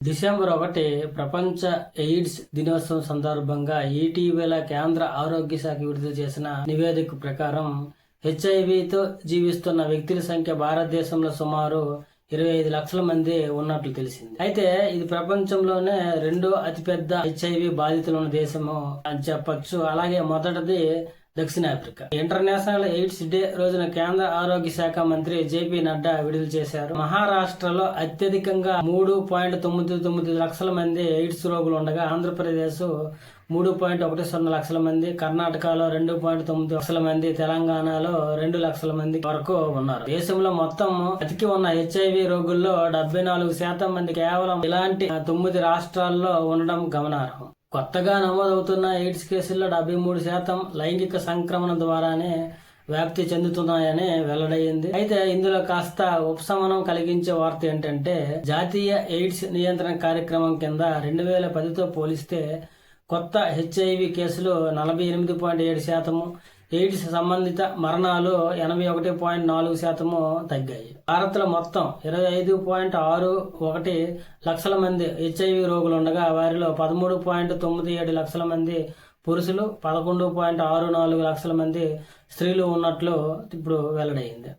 December ఒకటి ప్రపంచ AIDS దినోత్సవం సందర్భంగా ఇటీవల కేంద్ర ఆరోగ్య శాఖ విడుదల చేసిన నివేదిక ప్రకారం హెచ్ఐవితో జీవిస్తున్న వ్యక్తుల సంఖ్య భారతదేశంలో సుమారు ఇరవై ఐదు లక్షల మంది ఉన్నట్లు తెలిసింది. అయితే ఇది ప్రపంచంలోనే రెండో అతిపెద్ద హెచ్ఐవి బాధితులు ఉన్న దేశము అని చెప్పచ్చు. అలాగే మొదటిది దక్షిణాఫ్రికా. ఇంటర్నేషనల్ ఎయిడ్స్ డే రోజున కేంద్ర ఆరోగ్య శాఖ మంత్రి జేపీ నడ్డా విడుదల చేశారు. మహారాష్ట్రలో అత్యధికంగా మూడు పాయింట్ తొమ్మిది తొమ్మిది లక్షల మంది ఎయిడ్స్ రోగులు ఉండగా ఆంధ్రప్రదేశ్ మూడు పాయింట్ ఒకటి సున్నా లక్షల మంది కర్ణాటకలో రెండు పాయింట్ తొమ్మిది లక్షల మంది తెలంగాణలో రెండు లక్షల మంది వరకు ఉన్నారు. దేశంలో మొత్తం అతికి ఉన్న హెచ్ఐవి రోగుల్లో డెబ్బై నాలుగు శాతం మంది కేవలం ఇలాంటి తొమ్మిది రాష్ట్రాల్లో ఉండడం గమనార్హం. కొత్తగా నమోదవుతున్న ఎయిడ్స్ కేసుల్లో డెబ్బై మూడు శాతం లైంగిక సంక్రమణ ద్వారానే వ్యాప్తి చెందుతున్నాయని వెల్లడైంది అయితే ఇందులో కాస్త ఉపశమనం కలిగించే వార్త ఏంటంటే జాతీయ ఎయిడ్స్ నియంత్రణ కార్యక్రమం కింద రెండు వేల పదితో పోలిస్తే కొత్త హెచ్ఐవి కేసులు నలభై ఎనిమిది పాయింట్ ఏడు శాతము ఎయిడ్స్ సంబంధిత మరణాలు ఎనభై ఒకటి పాయింట్ నాలుగు శాతము తగ్గాయి. భారత్లో మొత్తం ఇరవై ఐదు పాయింట్ ఆరు ఒకటి లక్షల మంది హెచ్ఐవి రోగులు ఉండగా వారిలో పదమూడు పాయింట్ తొమ్మిది ఏడు లక్షల మంది పురుషులు పదకొండు పాయింట్ ఆరు నాలుగు లక్షల మంది స్త్రీలు ఉన్నట్లు ఇప్పుడు వెల్లడైంది.